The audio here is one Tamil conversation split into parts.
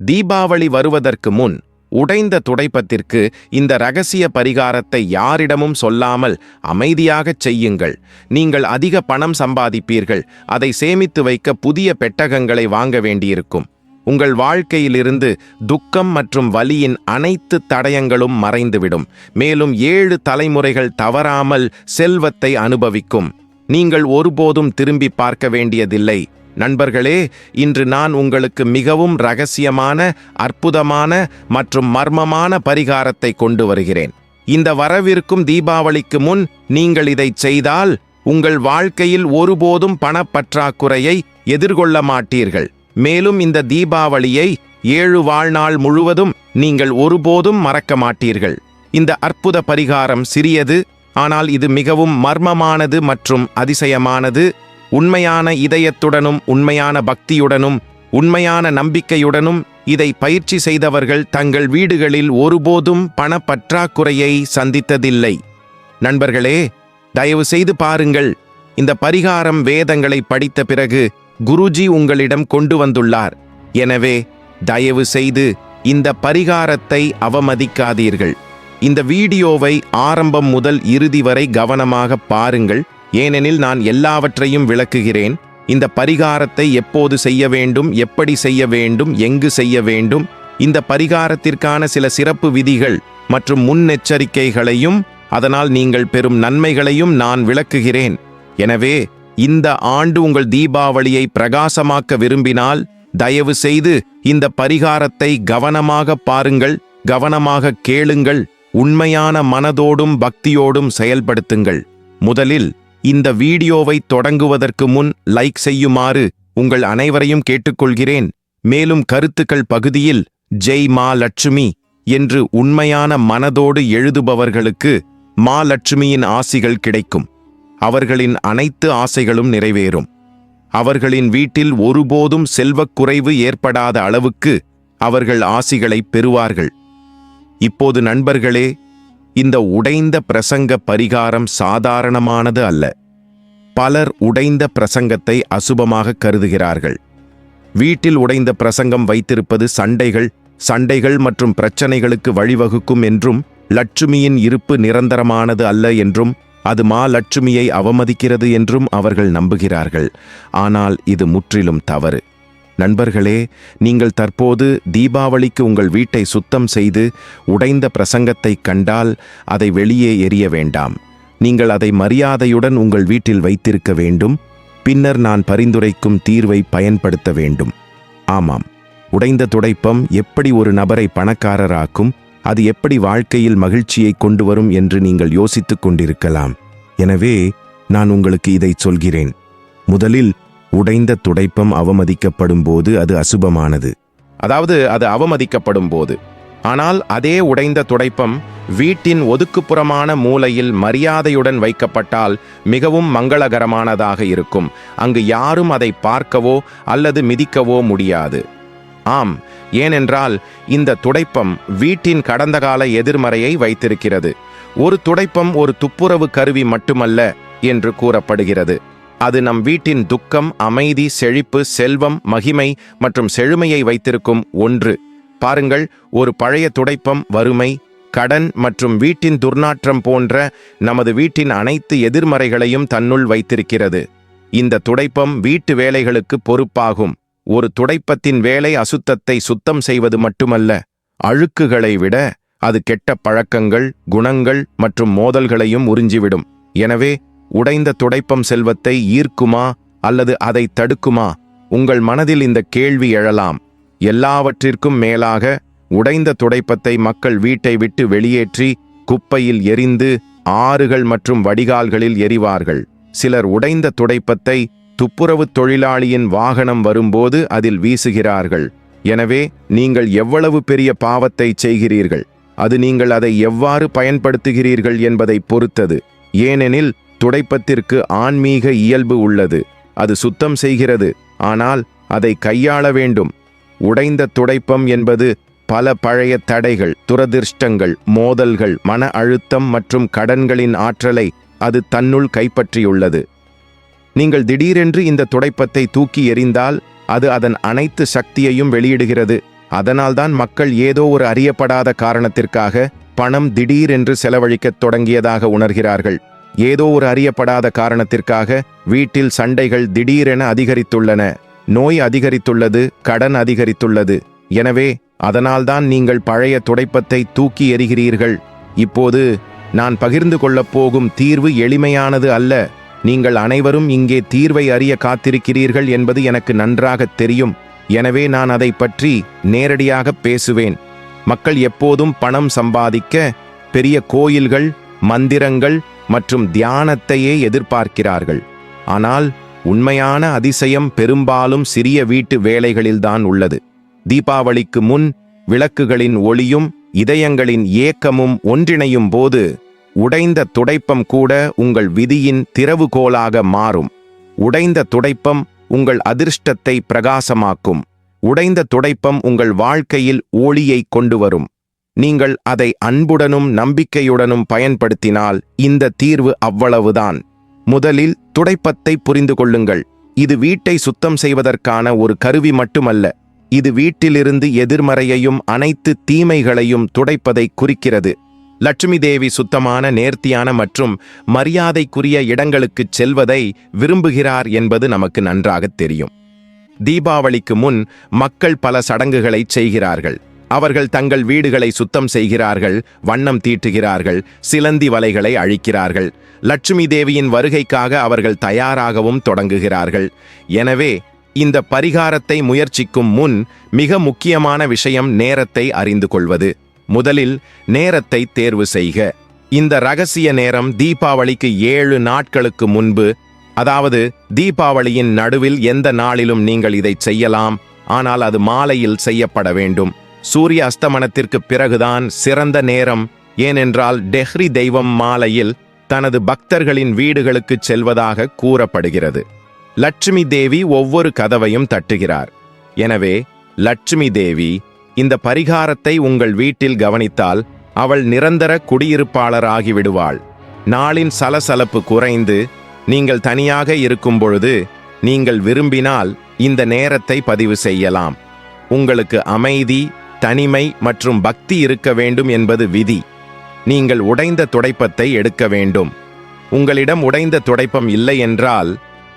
தீபாவளி வருவதற்கு முன் உடைந்த துடைப்பத்திற்கு இந்த ரகசிய பரிகாரத்தை யாரிடமும் சொல்லாமல் அமைதியாகச் செய்யுங்கள். நீங்கள் அதிக பணம் சம்பாதிப்பீர்கள். அதை சேமித்து வைக்க புதிய பெட்டகங்களை வாங்க வேண்டியிருக்கும். உங்கள் வாழ்க்கையிலிருந்து துக்கம் மற்றும் வலியின் அனைத்து தடயங்களும் மறைந்துவிடும். மேலும் ஏழு தலைமுறைகள் தவறாமல் செல்வத்தை அனுபவிக்கும். நீங்கள் ஒருபோதும் திரும்பி பார்க்க வேண்டியதில்லை. நண்பர்களே இன்று நான் உங்களுக்கு மிகவும் ரகசியமான அற்புதமான மற்றும் மர்மமான பரிகாரத்தை கொண்டு வருகிறேன். இந்த வரவிருக்கும் தீபாவளிக்கு முன் நீங்கள் இதை செய்தால் உங்கள் வாழ்க்கையில் ஒருபோதும் பணப்பற்றாக்குறையை எதிர்கொள்ள மாட்டீர்கள். மேலும் இந்த தீபாவளியை ஏழு வாழ்நாள் முழுவதும் நீங்கள் ஒருபோதும் மறக்க மாட்டீர்கள். இந்த அற்புத பரிகாரம் சிறியது ஆனால் இது மிகவும் மர்மமானது மற்றும் அதிசயமானது. உண்மையான இதயத்துடனும் உண்மையான பக்தியுடனும் உண்மையான நம்பிக்கையுடனும் இதை பயிற்சி செய்தவர்கள் தங்கள் வீடுகளில் ஒருபோதும் பணப்பற்றாக்குறையை சந்தித்ததில்லை. நண்பர்களே தயவு செய்து பாருங்கள் இந்த பரிகாரம் வேதங்களை படித்த பிறகு குருஜி உங்களிடம் கொண்டு வந்துள்ளார். எனவே தயவு செய்து இந்த பரிகாரத்தை அவமதிக்காதீர்கள். இந்த வீடியோவை ஆரம்பம் முதல் இறுதி வரை கவனமாக பாருங்கள். ஏனெனில் நான் எல்லாவற்றையும் விளக்குகிறேன். இந்த பரிகாரத்தை எப்போது செய்ய வேண்டும் எப்படி செய்ய வேண்டும் எங்கு செய்ய வேண்டும் இந்த பரிகாரத்திற்கான சில சிறப்பு விதிகள் மற்றும் முன்னெச்சரிக்கைகளையும் அதனால் நீங்கள் பெறும் நன்மைகளையும் நான் விளக்குகிறேன். எனவே இந்த ஆண்டு உங்கள் தீபாவளியை பிரகாசமாக்க விரும்பினால் தயவு செய்து இந்த பரிகாரத்தை கவனமாக பாருங்கள் கவனமாக கேளுங்கள் உண்மையான மனதோடும் பக்தியோடும் செயல்படுத்துங்கள். முதலில் இந்த வீடியோவை தொடங்குவதற்கு முன் லைக் செய்யுமாறு உங்கள் அனைவரையும் கேட்டுக்கொள்கிறேன். மேலும் கருத்துக்கள் பகுதியில் ஜெய் மா லட்சுமி என்று உண்மையான மனதோடு எழுதுபவர்களுக்கு மா லட்சுமியின் ஆசிகள் கிடைக்கும். அவர்களின் அனைத்து ஆசைகளும் நிறைவேறும். அவர்களின் வீட்டில் ஒருபோதும் செல்வக் குறைவு ஏற்படாத அளவுக்கு அவர்கள் ஆசிகளை பெறுவார்கள். இப்போது நண்பர்களே இந்த உடைந்த பிரசங்க பரிகாரம் சாதாரணமானது அல்ல. பலர் உடைந்த பிரசங்கத்தை அசுபமாக கருதுகிறார்கள். வீட்டில் உடைந்த பிரசங்கம் வைத்திருப்பது சண்டைகள் சண்டைகள் மற்றும் பிரச்சனைகளுக்கு வழிவகுக்கும் என்றும் லட்சுமியின் இருப்பு நிரந்தரமானது அல்ல என்றும் அது மா லட்சுமியை அவமதிக்கிறது என்றும் அவர்கள் நம்புகிறார்கள். ஆனால் இது முற்றிலும் தவறு. நண்பர்களே நீங்கள் தற்போது தீபாவளிக்கு உங்கள் வீட்டை சுத்தம் செய்து உடைந்த பிரசங்கத்தைக் கண்டால் அதை வெளியே எரிய வேண்டாம். நீங்கள் அதை மரியாதையுடன் உங்கள் வீட்டில் வைத்திருக்க வேண்டும் பின்னர் நான் பரிந்துரைக்கும் தீர்வை பயன்படுத்த வேண்டும். ஆமாம் உடைந்த துடைப்பம் எப்படி ஒரு நபரை பணக்காரராக்கும் அது எப்படி வாழ்க்கையில் மகிழ்ச்சியை கொண்டு வரும் என்று நீங்கள் யோசித்துக் கொண்டிருக்கலாம். எனவே நான் உங்களுக்கு இதை சொல்கிறேன். முதலில் உடைந்த துடைப்பம் அவமதிக்கப்படும் போது அது அசுபமானது. அதாவது அது அவமதிக்கப்படும் போது ஆனால் அதே உடைந்த துடைப்பம் வீட்டின் ஒதுக்குப்புறமான மூலையில் மரியாதையுடன் வைக்கப்பட்டால் மிகவும் மங்களகரமானதாக இருக்கும். அங்கு யாரும் அதை பார்க்கவோ அல்லது மிதிக்கவோ முடியாது. ஆம் ஏனென்றால் இந்த துடைப்பம் வீட்டின் கடந்த கால எதிர்மறையை வைத்திருக்கிறது. ஒரு துடைப்பம் ஒரு துப்புரவு கருவி மட்டுமல்ல என்று கூறப்படுகிறது. அது நம் வீட்டின் துக்கம் அமைதி செழிப்பு செல்வம் மகிமை மற்றும் செழுமையை வைத்திருக்கும் ஒன்று. பாருங்கள் ஒரு பழைய துடைப்பம் வறுமை கடன் மற்றும் வீட்டின் துர்நாற்றம் போன்ற நமது வீட்டின் அனைத்து எதிர்மறைகளையும் தன்னுள் வைத்திருக்கிறது. இந்த துடைப்பம் வீட்டு வேலைகளுக்கு பொறுப்பாகும். ஒரு துடைப்பத்தின் வேலை அசுத்தத்தை சுத்தம் செய்வது மட்டுமல்ல அழுக்குகளை விட அது கெட்ட பழக்கங்கள் குணங்கள் மற்றும் மோதல்களையும் உறிஞ்சிவிடும். எனவே உடைந்த துடைப்பம் செல்வத்தை ஈர்க்குமா அல்லது அதை தடுக்குமா? உங்கள் மனதில் இந்த கேள்வி எழலாம். எல்லாவற்றிற்கும் மேலாக உடைந்த துடைப்பத்தை மக்கள் வீட்டை விட்டு வெளியேற்றி குப்பையில் எரிந்து ஆறுகள் மற்றும் வடிகால்களில் எரிவார்கள். சிலர் உடைந்த துடைப்பத்தை துப்புரவுத் தொழிலாளியின் வாகனம் வரும்போது அதில் வீசுகிறார்கள். எனவே நீங்கள் எவ்வளவு பெரிய பாவத்தை செய்கிறீர்கள்? அது நீங்கள் அதை எவ்வாறு பயன்படுத்துகிறீர்கள் என்பதை பொறுத்தது. ஏனெனில் துடைப்பத்திற்கு ஆன்மீக இயல்பு உள்ளது. அது சுத்தம் செய்கிறது. ஆனால் அதை கையாள வேண்டும். உடைந்த துடைப்பம் என்பது பல பழைய தடைகள் துரதிர்ஷ்டங்கள் மோதல்கள் மன அழுத்தம் மற்றும் கடன்களின் ஆற்றலை அது தன்னுள் கைப்பற்றியுள்ளது. நீங்கள் திடீரென்று இந்த துடைப்பத்தை தூக்கி எறிந்தால் அது அதன் அனைத்து சக்தியையும் வெளியிடுகிறது. அதனால்தான் மக்கள் ஏதோ ஒரு அறியப்படாத காரணத்திற்காக பணம் திடீரென்று செலவழிக்கத் தொடங்கியதாக உணர்கிறார்கள். ஏதோ ஒரு அறியப்படாத காரணத்திற்காக வீட்டில் சண்டைகள் திடீரென அதிகரித்துள்ளன. நோய் அதிகரித்துள்ளது கடன் அதிகரித்துள்ளது. எனவே அதனால்தான் நீங்கள் பழைய துடைப்பத்தை தூக்கி எறிகிறீர்கள். இப்போது நான் பகிர்ந்து கொள்ளப் போகும் தீர்வு எளிமையானது அல்ல. நீங்கள் அனைவரும் இங்கே தீர்வை அறிய காத்திருக்கிறீர்கள் என்பது எனக்கு நன்றாகத் தெரியும். எனவே நான் அதை பற்றி நேரடியாக பேசுவேன். மக்கள் எப்போதும் பணம் சம்பாதிக்க பெரிய கோயில்கள் மந்திரங்கள் மற்றும் தியானத்தையே எதிர்பார்க்கிறார்கள். ஆனால் உண்மையான அதிசயம் பெரும்பாலும் சிறிய வீட்டு வேலைகளில்தான் உள்ளது. தீபாவளிக்கு முன் விளக்குகளின் ஒளியும் இதயங்களின் ஏக்கமும் ஒன்றிணையும் போது உடைந்த துடைப்பம் கூட உங்கள் விதியின் திறவுகோலாக மாறும். உடைந்த துடைப்பம் உங்கள் அதிர்ஷ்டத்தை பிரகாசமாக்கும். உடைந்த துடைப்பம் உங்கள் வாழ்க்கையில் ஒளியை கொண்டு வரும். நீங்கள் அதை அன்புடனும் நம்பிக்கையுடனும் பயன்படுத்தினால் இந்த தீர்வு அவ்வளவுதான். முதலில் துடைப்பத்தை புரிந்து கொள்ளுங்கள். இது வீட்டை சுத்தம் செய்வதற்கான ஒரு கருவி மட்டுமல்ல. இது வீட்டிலிருந்து எதிர்மறையையும் அனைத்து தீமைகளையும் துடைப்பதை குறிக்கிறது. லட்சுமி தேவி சுத்தமான நேர்த்தியான மற்றும் மரியாதைக்குரிய இடங்களுக்குச் செல்வதை விரும்புகிறார் என்பது நமக்கு நன்றாகத் தெரியும். தீபாவளிக்கு முன் மக்கள் பல சடங்குகளை செய்கிறார்கள். அவர்கள் தங்கள் வீடுகளை சுத்தம் செய்கிறார்கள் வண்ணம் தீட்டுகிறார்கள் சிலந்தி வலைகளை அழிக்கிறார்கள். லட்சுமி தேவியின் வருகைக்காக அவர்கள் தயாராகவும் தொடங்குகிறார்கள். எனவே இந்த பரிகாரத்தை முயற்சிக்கும் முன் மிக முக்கியமான விஷயம் நேரத்தை அறிந்து கொள்வது. முதலில் நேரத்தை தேர்வு செய்க. இந்த ரகசிய நேரம் தீபாவளிக்கு ஏழு நாட்களுக்கு முன்பு அதாவது தீபாவளியின் நடுவில் எந்த நாளிலும் நீங்கள் இதைச் செய்யலாம் ஆனால் அது மாலையில் செய்யப்பட வேண்டும். சூரிய அஸ்தமனத்திற்கு பிறகுதான் சிறந்த நேரம். ஏனென்றால் டெஹ்ரி தெய்வம் மாலையில் தனது பக்தர்களின் வீடுகளுக்குச் செல்வதாக கூறப்படுகிறது. லட்சுமி தேவி ஒவ்வொரு கதவையும் தட்டுகிறார். எனவே லட்சுமி தேவி இந்த பரிகாரத்தை உங்கள் வீட்டில் கவனித்தால் அவள் நிரந்தர குடியிருப்பாளராகிவிடுவாள். நாளின் சலசலப்பு குறைந்து நீங்கள் தனியாக இருக்கும் பொழுது நீங்கள் விரும்பினால் இந்த நேரத்தை பதிவு செய்யலாம். உங்களுக்கு அமைதி தனிமை மற்றும் பக்தி இருக்க வேண்டும் என்பது விதி. நீங்கள் உடைந்த துடைப்பத்தை எடுக்க வேண்டும். உங்களிடம் உடைந்த துடைப்பம் இல்லை என்றால்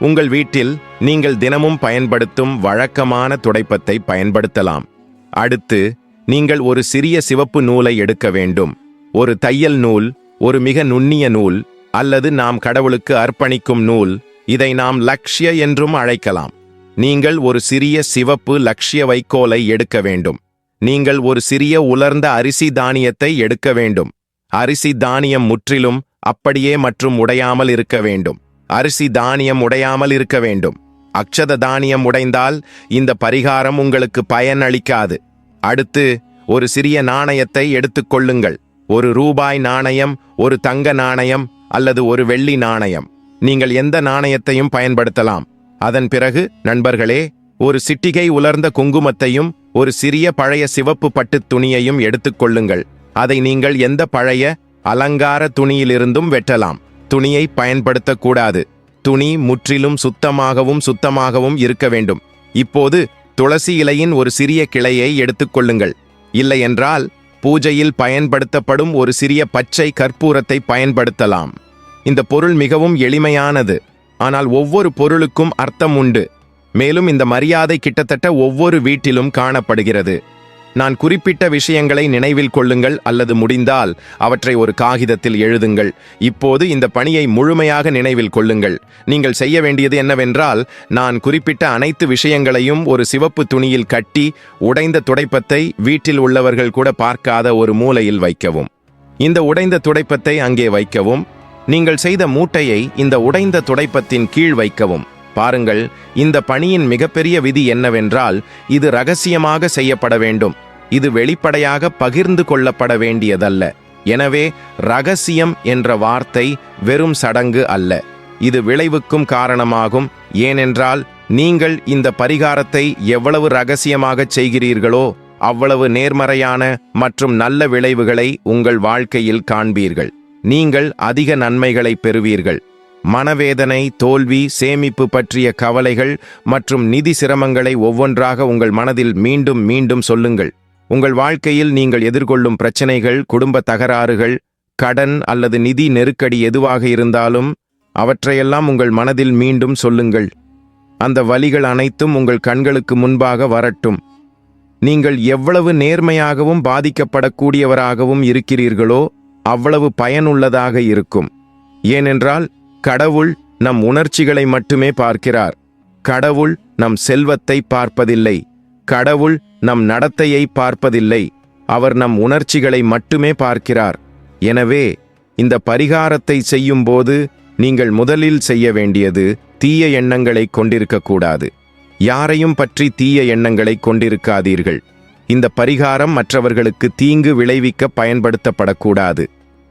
உங்கள் வீட்டில் நீங்கள் தினமும் பயன்படுத்தும் வழக்கமான துடைப்பத்தை பயன்படுத்தலாம். அடுத்து நீங்கள் ஒரு சிறிய சிவப்பு நூலை எடுக்க வேண்டும். ஒரு தையல் நூல் ஒரு மிக நுண்ணிய நூல் அல்லது நாம் கடவுளுக்கு அர்ப்பணிக்கும் நூல் இதை நாம் லக்ஷ்ய என்றும் அழைக்கலாம். நீங்கள் ஒரு சிறிய சிவப்பு லக்ஷ்ய வைக்கோலை எடுக்க வேண்டும். நீங்கள் ஒரு சிறிய உலர்ந்த அரிசி தானியத்தை எடுக்க வேண்டும். அரிசி தானியம் முற்றிலும் அப்படியே மற்றும் உடையாமல் இருக்க வேண்டும். அரிசி தானியம் உடையாமல் இருக்க வேண்டும். அக்ஷத தானியம் உடைந்தால் இந்த பரிகாரம் உங்களுக்கு பயன் அளிக்காது. அடுத்து ஒரு சிறிய நாணயத்தை எடுத்துக்கொள்ளுங்கள் ஒரு ரூபாய் நாணயம் ஒரு தங்க நாணயம் அல்லது ஒரு வெள்ளி நாணயம். நீங்கள் எந்த நாணயத்தையும் பயன்படுத்தலாம். அதன் பிறகு நண்பர்களே ஒரு சிட்டிகை உலர்ந்த குங்குமத்தையும் ஒரு சிறிய பழைய சிவப்பு பட்டுத் துணியையும் எடுத்துக்கொள்ளுங்கள் அதை நீங்கள் எந்த பழைய அலங்கார துணியிலிருந்தும் வெட்டலாம். துணியை பயன்படுத்தக்கூடாது. துணி முற்றிலும் சுத்தமாகவும் சுத்தமாகவும் இருக்க வேண்டும். இப்போது துளசி இலையின் ஒரு சிறிய கிளையை எடுத்துக்கொள்ளுங்கள் இல்லையென்றால் பூஜையில் பயன்படுத்தப்படும் ஒரு சிறிய பச்சை கற்பூரத்தை பயன்படுத்தலாம். இந்த பொருள் மிகவும் எளிமையானது. ஆனால் ஒவ்வொரு பொருளுக்கும் அர்த்தம் உண்டு. மேலும் இந்த மரியாதை கிட்டத்தட்ட ஒவ்வொரு வீட்டிலும் காணப்படுகிறது. நான் குறிப்பிட்ட விஷயங்களை நினைவில் கொள்ளுங்கள் அல்லது முடிந்தால் அவற்றை ஒரு காகிதத்தில் எழுதுங்கள். இப்போது இந்த பணியை முழுமையாக நினைவில் கொள்ளுங்கள். நீங்கள் செய்ய வேண்டியது என்னவென்றால் நான் குறிப்பிட்ட அனைத்து விஷயங்களையும் ஒரு சிவப்பு துணியில் கட்டி உடைந்த துடைப்பத்தை வீட்டில் உள்ளவர்கள் கூட பார்க்காத ஒரு மூலையில் வைக்கவும். இந்த உடைந்த துடைப்பத்தை அங்கே வைக்கவும். நீங்கள் செய்த மூட்டையை இந்த உடைந்த துடைப்பத்தின் கீழ் வைக்கவும். பாருங்கள் இந்த பணியின் மிகப்பெரிய விதி என்னவென்றால் இது ரகசியமாக செய்யப்பட வேண்டும். இது வெளிப்படையாக பகிர்ந்து கொள்ளப்பட வேண்டியதல்ல. எனவே ரகசியம் என்ற வார்த்தை வெறும் சடங்கு அல்ல. இது விளைவுக்கும் காரணமாகும். ஏனென்றால் நீங்கள் இந்த பரிகாரத்தை எவ்வளவு ரகசியமாகச் செய்கிறீர்களோ அவ்வளவு நேர்மறையான மற்றும் நல்ல விளைவுகளை உங்கள் வாழ்க்கையில் காண்பீர்கள். நீங்கள் அதிக நன்மைகளை பெறுவீர்கள். மனவேதனை தோல்வி சேமிப்பு பற்றிய கவலைகள் மற்றும் நிதி சிரமங்களை ஒவ்வொன்றாக உங்கள் மனதில் மீண்டும் மீண்டும் சொல்லுங்கள். உங்கள் வாழ்க்கையில் நீங்கள் எதிர்கொள்ளும் பிரச்சனைகள் குடும்ப தகராறுகள் கடன் அல்லது நிதி நெருக்கடி எதுவாக இருந்தாலும் அவற்றையெல்லாம் உங்கள் மனதில் மீண்டும் சொல்லுங்கள். அந்த வலிகள் அனைத்தும் உங்கள் கண்களுக்கு முன்பாக வரட்டும். நீங்கள் எவ்வளவு நேர்மையாகவும் பாதிக்கப்படக்கூடியவராகவும் இருக்கிறீர்களோ அவ்வளவு பயனுள்ளதாக இருக்கும். ஏனென்றால் கடவுள் நம் உணர்ச்சிகளை மட்டுமே பார்க்கிறார். கடவுள் நம் செல்வத்தை பார்ப்பதில்லை. கடவுள் நம் நடத்தையை பார்ப்பதில்லை. அவர் நம் உணர்ச்சிகளை மட்டுமே பார்க்கிறார். எனவே இந்த பரிகாரத்தை செய்யும்போது நீங்கள் முதலில் செய்ய வேண்டியது தீய எண்ணங்களை கொண்டிருக்கக்கூடாது. யாரையும் பற்றி தீய எண்ணங்களை கொண்டிருக்காதீர்கள். இந்த பரிகாரம் மற்றவர்களுக்கு தீங்கு விளைவிக்க பயன்படுத்தப்படக்கூடாது.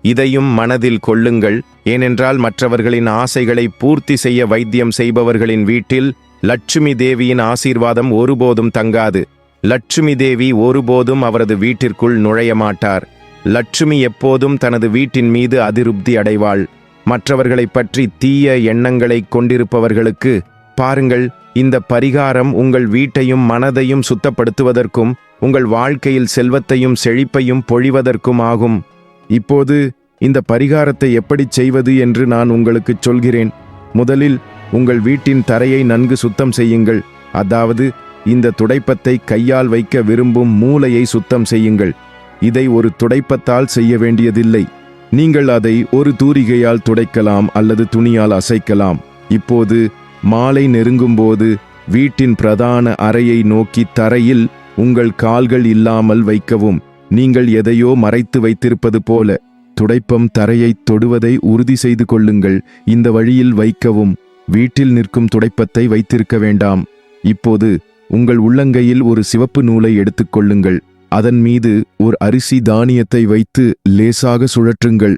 இதையும் மனதில் கொள்ளுங்கள். ஏனென்றால் மற்றவர்களின் ஆசைகளை பூர்த்தி செய்ய வைத்தியம் செய்பவர்களின் வீட்டில் லட்சுமி தேவியின் ஆசீர்வாதம் ஒருபோதும் தங்காது. லட்சுமி தேவி ஒருபோதும் அவரது வீட்டிற்குள் நுழைய மாட்டார். லட்சுமி எப்போதும் தனது வீட்டின் மீது அதிருப்தி அடைவாள். மற்றவர்களைப் பற்றி தீய எண்ணங்களை கொண்டிருப்பவர்களுக்கு பாருங்கள் இந்த பரிகாரம் உங்கள் வீட்டையும் மனதையும் சுத்தப்படுத்துவதற்கும் உங்கள் வாழ்க்கையில் செல்வத்தையும் செழிப்பையும் பொழிவதற்கும் ஆகும். இப்போது இந்த பரிகாரத்தை எப்படிச் செய்வது என்று நான் உங்களுக்குச் சொல்கிறேன். முதலில் உங்கள் வீட்டின் தரையை நன்கு சுத்தம் செய்யுங்கள். அதாவது இந்த துடைப்பத்தை கையால் வைக்க விரும்பும் மூலையை சுத்தம் செய்யுங்கள். இதை ஒரு துடைப்பத்தால் செய்ய வேண்டியதில்லை. நீங்கள் அதை ஒரு தூரிகையால் துடைக்கலாம் அல்லது துணியால் அசைக்கலாம். இப்போது மாலை நெருங்கும்போது வீட்டின் பிரதான அறையை நோக்கி தரையில் உங்கள் கால்கள் இல்லாமல் வைக்கவும். நீங்கள் எதையோ மறைத்து வைத்திருப்பது போல துடைப்பம் தரையை தொடுவதை உறுதி செய்து கொள்ளுங்கள். இந்த வழியில் வைக்கவும் வீட்டில் நிற்கும் துடைப்பத்தை வைத்திருக்க வேண்டாம். இப்போது உங்கள் உள்ளங்கையில் ஒரு சிவப்பு நூலை எடுத்துக்கொள்ளுங்கள் அதன் மீது ஒரு அரிசி தானியத்தை வைத்து லேசாக சுழற்றுங்கள்.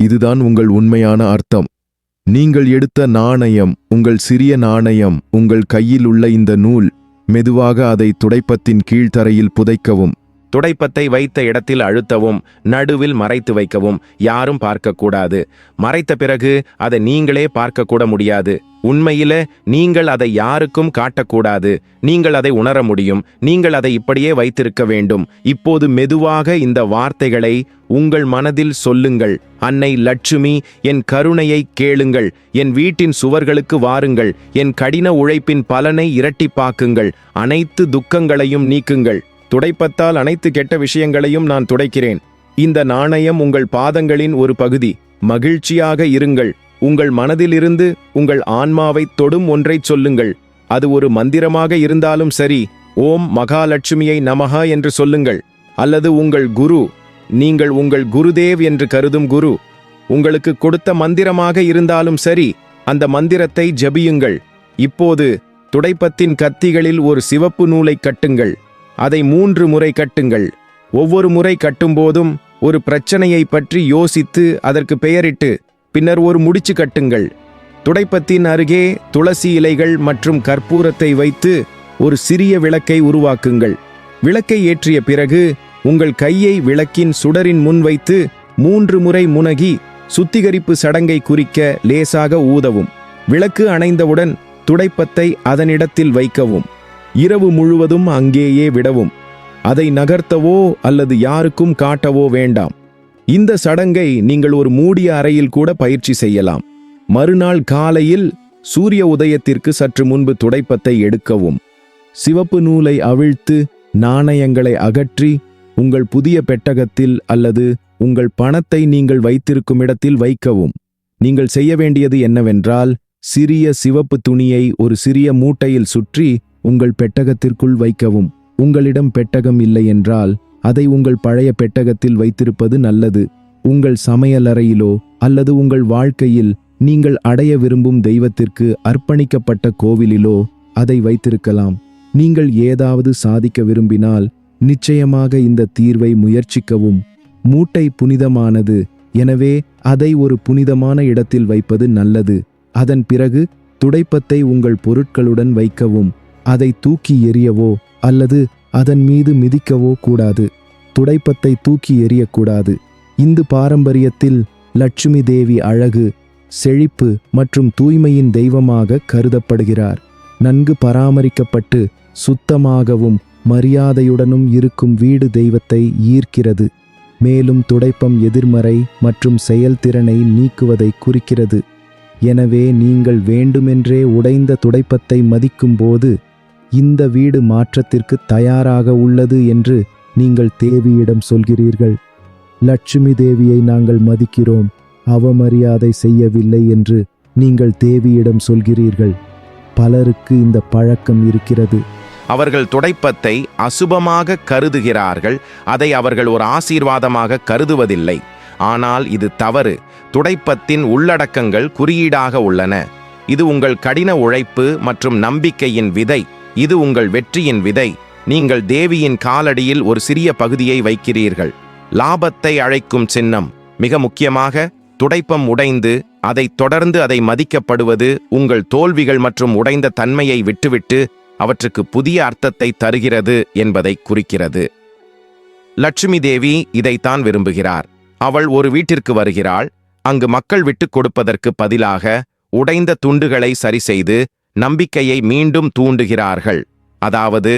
இதுதான் உங்கள் உண்மையான அர்த்தம். நீங்கள் எடுத்த நாணயம் உங்கள் சிறிய நாணயம் உங்கள் கையில் உள்ள இந்த நூல் மெதுவாக அதை துடைப்பத்தின் கீழ்த்தரையில் புதைக்கவும். துடைப்பத்தை வைத்த இடத்தில் அழுத்தவும் நடுவில் மறைத்து வைக்கவும் யாரும் பார்க்கக்கூடாது. மறைத்த பிறகு அதை நீங்களே பார்க்கக்கூட முடியாது. உண்மையில நீங்கள் அதை யாருக்கும் காட்டக்கூடாது. நீங்கள் அதை உணர முடியும். நீங்கள் அதை இப்படியே வைத்திருக்க வேண்டும். இப்போது மெதுவாக இந்த வார்த்தைகளை உங்கள் மனதில் சொல்லுங்கள். அன்னை லட்சுமி என் கருணையை கேளுங்கள். என் வீட்டின் சுவர்களுக்கு வாருங்கள். என் கடின உழைப்பின் பலனை இரட்டிப்பாக்குங்கள். அனைத்து துக்கங்களையும் நீக்குங்கள். துடைப்பத்தால் அனைத்து கெட்ட விஷயங்களையும் நான் துடைக்கிறேன். இந்த நாணயம் உங்கள் பாதங்களின் ஒரு பகுதி. மகிழ்ச்சியாக இருங்கள். உங்கள் மனதிலிருந்து உங்கள் ஆன்மாவை தொடும் ஒன்றைச் சொல்லுங்கள். அது ஒரு மந்திரமாக இருந்தாலும் சரி ஓம் மகாலட்சுமியை நமஹா என்று சொல்லுங்கள். அல்லது உங்கள் குரு நீங்கள் உங்கள் குருதேவ் என்று கருதும் குரு உங்களுக்கு கொடுத்த மந்திரமாக இருந்தாலும் சரி அந்த மந்திரத்தை ஜபியுங்கள். இப்போது துடைப்பத்தின் கத்திகளில் ஒரு சிவப்பு நூலை கட்டுங்கள். அதை மூன்று முறை கட்டுங்கள். ஒவ்வொரு முறை கட்டும்போதும் ஒரு பிரச்சனையை பற்றி யோசித்து அதற்கு பெயரிட்டு பின்னர் ஒரு முடிச்சு கட்டுங்கள். துடைப்பத்தின் அருகே துளசி இலைகள் மற்றும் கற்பூரத்தை வைத்து ஒரு சிறிய விளக்கை உருவாக்குங்கள். விளக்கை ஏற்றிய பிறகு உங்கள் கையை விளக்கின் சுடரின் முன் வைத்து மூன்று முறை முனகி சுத்திகரிப்பு சடங்கை குறிக்க லேசாக ஊதவும். விளக்கு அணைந்தவுடன் துடைப்பத்தை அதனிடத்தில் வைக்கவும். இரவு முழுவதும் அங்கேயே விடவும். அதை நகர்த்தவோ அல்லது யாருக்கும் காட்டவோ வேண்டாம். இந்த சடங்கை நீங்கள் ஒரு மூடிய அறையில் கூட பயிற்சி செய்யலாம். மறுநாள் காலையில் சூரிய உதயத்திற்கு சற்று முன்பு துடைப்பத்தை எடுக்கவும். சிவப்பு நூலை அவிழ்த்து நாணயங்களை அகற்றி உங்கள் புதிய பெட்டகத்தில் அல்லது உங்கள் பணத்தை நீங்கள் வைத்திருக்கும் இடத்தில் வைக்கவும். நீங்கள் செய்ய வேண்டியது என்னவென்றால் சிறிய சிவப்பு துணியை ஒரு சிறிய மூட்டையில் சுற்றி உங்கள் பெட்டகத்திற்குள் வைக்கவும். உங்களிடம் பெட்டகம் இல்லை என்றால் அதை உங்கள் பழைய பெட்டகத்தில் வைத்திருப்பது நல்லது. உங்கள் சமையலறையிலோ அல்லது உங்கள் வாழ்க்கையில் நீங்கள் அடைய விரும்பும் தெய்வத்திற்கு அர்ப்பணிக்கப்பட்ட கோவிலிலோ அதை வைத்திருக்கலாம். நீங்கள் ஏதாவது சாதிக்க விரும்பினால் நிச்சயமாக இந்த தீர்வை முயற்சிக்கவும். மூட்டை புனிதமானது எனவே அதை ஒரு புனிதமான இடத்தில் வைப்பது நல்லது. அதன் பிறகு துடைப்பத்தை உங்கள் பொருட்களுடன் வைக்கவும். அதை தூக்கி எறியவோ அல்லது அதன் மீது மிதிக்கவோ கூடாது. துடைப்பத்தை தூக்கி எறியக்கூடாது. இந்து பாரம்பரியத்தில் லட்சுமி தேவி அழகு செழிப்பு மற்றும் தூய்மையின் தெய்வமாக கருதப்படுகிறார். நன்கு பராமரிக்கப்பட்டு சுத்தமாகவும் மரியாதையுடனும் இருக்கும் வீடு தெய்வத்தை ஈர்க்கிறது. மேலும் துடைப்பம் எதிர்மறை மற்றும் செயல்திறனை நீக்குவதை குறிக்கிறது. எனவே நீங்கள் வேண்டுமென்றே உடைந்த துடைப்பத்தை மதிக்கும்போது இந்த வீடு மாற்றத்திற்கு தயாராக உள்ளது என்று நீங்கள் தேவியிடம் சொல்கிறீர்கள். லட்சுமி தேவியை நாங்கள் மதிக்கிறோம். அவமரியாதை செய்யவில்லை என்று நீங்கள் தேவியிடம் சொல்கிறீர்கள். பலருக்கு இந்த பழக்கம் இருக்கிறது. அவர்கள் துடைப்பத்தை அசுபமாக கருதுகிறார்கள். அதை அவர்கள் ஒரு ஆசீர்வாதமாக கருதுவதில்லை. ஆனால் இது தவறு. துடைப்பத்தின் உள்ளடக்கங்கள் குறியீடாக உள்ளன. இது உங்கள் கடின உழைப்பு மற்றும் நம்பிக்கையின் விதை. இது உங்கள் வெற்றியின் விதை. நீங்கள் தேவியின் காலடியில் ஒரு சிறிய பகுதியை வைக்கிறீர்கள். லாபத்தை அழைக்கும் சின்னம். மிக முக்கியமாக துடைப்பம் உடைந்து அதை தொடர்ந்து அதை மதிக்கப்படுவது உங்கள் தோல்விகள் மற்றும் உடைந்த தன்மையை விட்டுவிட்டு அவற்றுக்கு புதிய அர்த்தத்தை தருகிறது என்பதை குறிக்கிறது. லட்சுமி தேவி இதைத்தான் விரும்புகிறார். அவள் ஒரு வீட்டிற்கு வருகிறாள். அங்கு மக்கள் விட்டுக் கொடுப்பதற்கு பதிலாக உடைந்த துண்டுகளை சரிசெய்து நம்பிக்கையை மீண்டும் தூண்டுகிறார்கள். அதாவது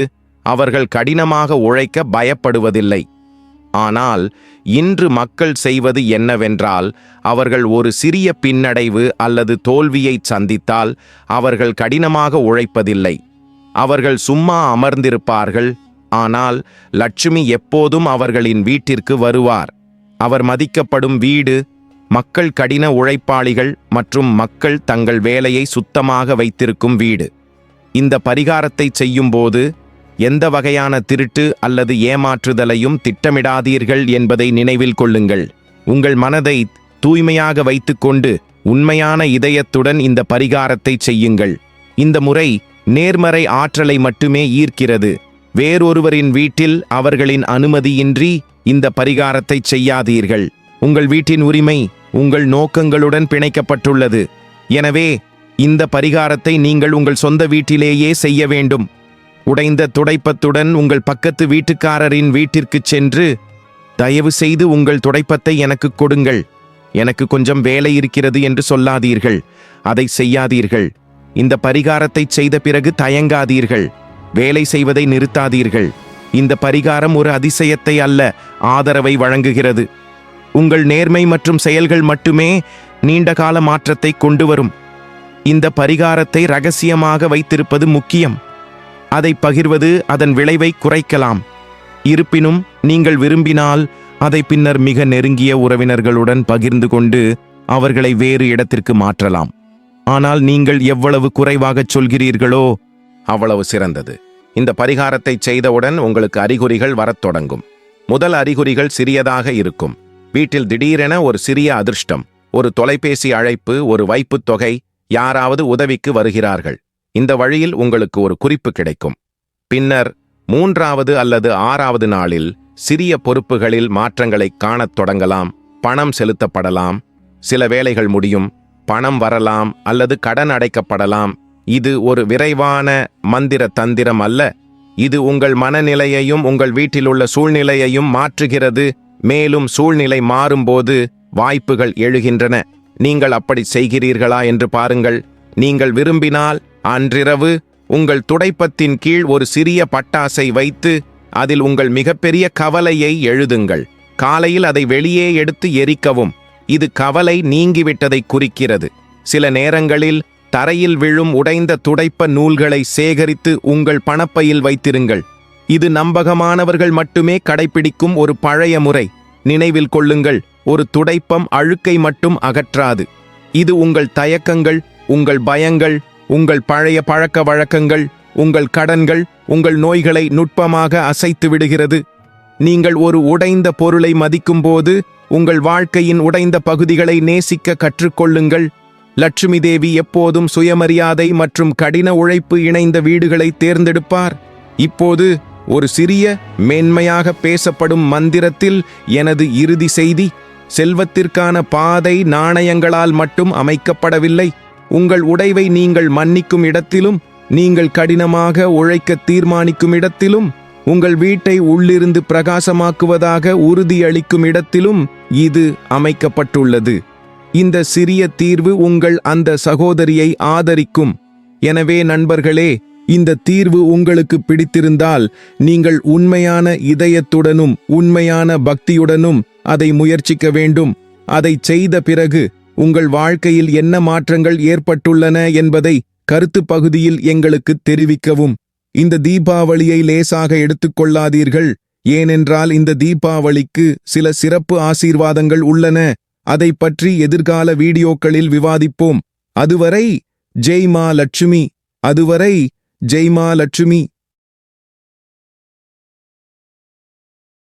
அவர்கள் கடினமாக உழைக்க பயப்படுவதில்லை. ஆனால் இன்று மக்கள் செய்வது என்னவென்றால் அவர்கள் ஒரு சிறிய பின்னடைவு அல்லது தோல்வியை சந்தித்தால் அவர்கள் கடினமாக உழைப்பதில்லை. அவர்கள் சும்மா அமர்ந்திருப்பார்கள். ஆனால் லட்சுமி எப்போதும் அவர்களின் வீட்டிற்கு வருவார். அவர் மதிக்கப்படும் வீடு மக்கள் கடின உழைப்பாளிகள் மற்றும் மக்கள் தங்கள் வேலையை சுத்தமாக வைத்திருக்கும் வீடு. இந்த பரிகாரத்தை செய்யும்போது எந்த வகையான திருட்டு அல்லது ஏமாற்றுதலையும் திட்டமிடாதீர்கள் என்பதை நினைவில் கொள்ளுங்கள். உங்கள் மனதை தூய்மையாக வைத்துக்கொண்டு உண்மையான இதயத்துடன் இந்த பரிகாரத்தை செய்யுங்கள். இந்த முறை நேர்மறை ஆற்றலை மட்டுமே ஈர்க்கிறது. வேறொருவரின் வீட்டில் அவர்களின் அனுமதியின்றி இந்த பரிகாரத்தை செய்யாதீர்கள். உங்கள் வீட்டின் உரிமை உங்கள் நோக்கங்களுடன் பிணைக்கப்பட்டுள்ளது. எனவே இந்த பரிகாரத்தை நீங்கள் உங்கள் சொந்த வீட்டிலேயே செய்ய வேண்டும். உடைந்த துடைப்பத்துடன் உங்கள் பக்கத்து வீட்டுக்காரரின் வீட்டிற்குச் சென்று தயவு செய்து உங்கள் துடைப்பத்தை எனக்கு கொடுங்கள். எனக்கு கொஞ்சம் வேலை இருக்கிறது என்று சொல்லாதீர்கள். அதை செய்யாதீர்கள். இந்த பரிகாரத்தை செய்த பிறகு தயங்காதீர்கள். வேலை செய்வதை நிறுத்தாதீர்கள். இந்த பரிகாரம் ஒரு அதிசயத்தை அல்ல ஆதரவை வழங்குகிறது. உங்கள் நேர்மை மற்றும் செயல்கள் மட்டுமே நீண்டகால மாற்றத்தை கொண்டு வரும் இந்த பரிகாரத்தை ரகசியமாக வைத்திருப்பது முக்கியம். அதை பகிர்வது அதன் விளைவை குறைக்கலாம். இருப்பினும் நீங்கள் விரும்பினால் அதை பின்னர் மிக நெருங்கிய உறவினர்களுடன் பகிர்ந்து கொண்டு அவர்களை வேறு இடத்திற்கு மாற்றலாம். ஆனால் நீங்கள் எவ்வளவு குறைவாகச் சொல்கிறீர்களோ அவ்வளவு சிறந்தது. இந்த பரிகாரத்தை செய்தவுடன் உங்களுக்கு அறிகுறிகள் வரத் தொடங்கும். முதல் அறிகுறிகள் சிறியதாக இருக்கும். வீட்டில் திடீரென ஒரு சிறிய அதிர்ஷ்டம் ஒரு தொலைபேசி அழைப்பு ஒரு வைப்புத் தொகை யாராவது உதவிக்கு வருகிறார்கள். இந்த வழியில் உங்களுக்கு ஒரு குறிப்பு கிடைக்கும். பின்னர் மூன்றாவது அல்லது ஆறாவது நாளில் சிறிய பொறுப்புகளில் மாற்றங்களைக் காணத் தொடங்கலாம் பணம் செலுத்தப்படலாம் சில வேலைகள் முடியும் பணம் வரலாம் அல்லது கடன் அடைக்கப்படலாம். இது ஒரு விரைவான மந்திர தந்திரம் அல்ல. இது உங்கள் மனநிலையையும் உங்கள் வீட்டிலுள்ள சூழ்நிலையையும் மாற்றுகிறது. மேலும் சூழ்நிலை மாறும்போது வாய்ப்புகள் எழுகின்றன. நீங்கள் அப்படி செய்கிறீர்களா என்று பாருங்கள். நீங்கள் விரும்பினால் அன்றிரவு உங்கள் துடைப்பத்தின் கீழ் ஒரு சிறிய பட்டாசை வைத்து அதில் உங்கள் மிகப்பெரிய கவலையை எழுதுங்கள். காலையில் அதை வெளியே எடுத்து எரிக்கவும். இது கவலை நீங்கிவிட்டதை குறிக்கிறது. சில நேரங்களில் தரையில் விழும் உடைந்த துடைப்ப நூல்களை சேகரித்து உங்கள் பணப்பையில் வைத்திருங்கள். இது நம்பகமானவர்கள் மட்டுமே கடைபிடிக்கும் ஒரு பழைய முறை. நினைவில் கொள்ளுங்கள் ஒரு துடைப்பம் அழுக்கை மட்டும் அகற்றாது. இது உங்கள் தயக்கங்கள் உங்கள் பயங்கள் உங்கள் பழைய பழக்க வழக்கங்கள் உங்கள் கடன்கள் உங்கள் நோய்களை நுட்பமாக அசைத்து விடுகிறது. நீங்கள் ஒரு உடைந்த பொருளை மதிக்கும்போது உங்கள் வாழ்க்கையின் உடைந்த பகுதிகளை நேசிக்க கற்றுக்கொள்ளுங்கள். லட்சுமி தேவி எப்போதும் சுயமரியாதை மற்றும் கடின உழைப்பு இணைந்த வீடுகளை தேர்ந்தெடுப்பார். இப்போது ஒரு சிறிய மேன்மையாக பேசப்படும் மந்திரத்தில் எனது இறுதி செய்தி செல்வத்திற்கான பாதை நாணயங்களால் மட்டும் அமைக்கப்படவில்லை. உங்கள் உடைவை நீங்கள் மன்னிக்கும் இடத்திலும் நீங்கள் கடினமாக உழைக்க தீர்மானிக்கும் இடத்திலும் உங்கள் வீட்டை உள்ளிருந்து பிரகாசமாக்குவதாக உறுதியளிக்கும் இடத்திலும் இது அமைக்கப்பட்டுள்ளது. இந்த சிறிய தீர்வு உங்கள் அந்த சகோதரியை ஆதரிக்கும். எனவே நண்பர்களே இந்த தீர்வு உங்களுக்கு பிடித்திருந்தால் நீங்கள் உண்மையான இதயத்துடனும் உண்மையான பக்தியுடனும் அதை முயற்சிக்க வேண்டும். அதை செய்த பிறகு உங்கள் வாழ்க்கையில் என்ன மாற்றங்கள் ஏற்பட்டுள்ளன என்பதை கருத்து பகுதியில் எங்களுக்கு தெரிவிக்கவும். இந்த தீபாவளியை லேசாக எடுத்துக்கொள்ளாதீர்கள். ஏனென்றால் இந்த தீபாவளிக்கு சில சிறப்பு ஆசீர்வாதங்கள் உள்ளன. அதை பற்றி எதிர்கால வீடியோக்களில் விவாதிப்போம். அதுவரை ஜெய் மா லட்சுமி. அதுவரை ஜெய் மா லட்சுமி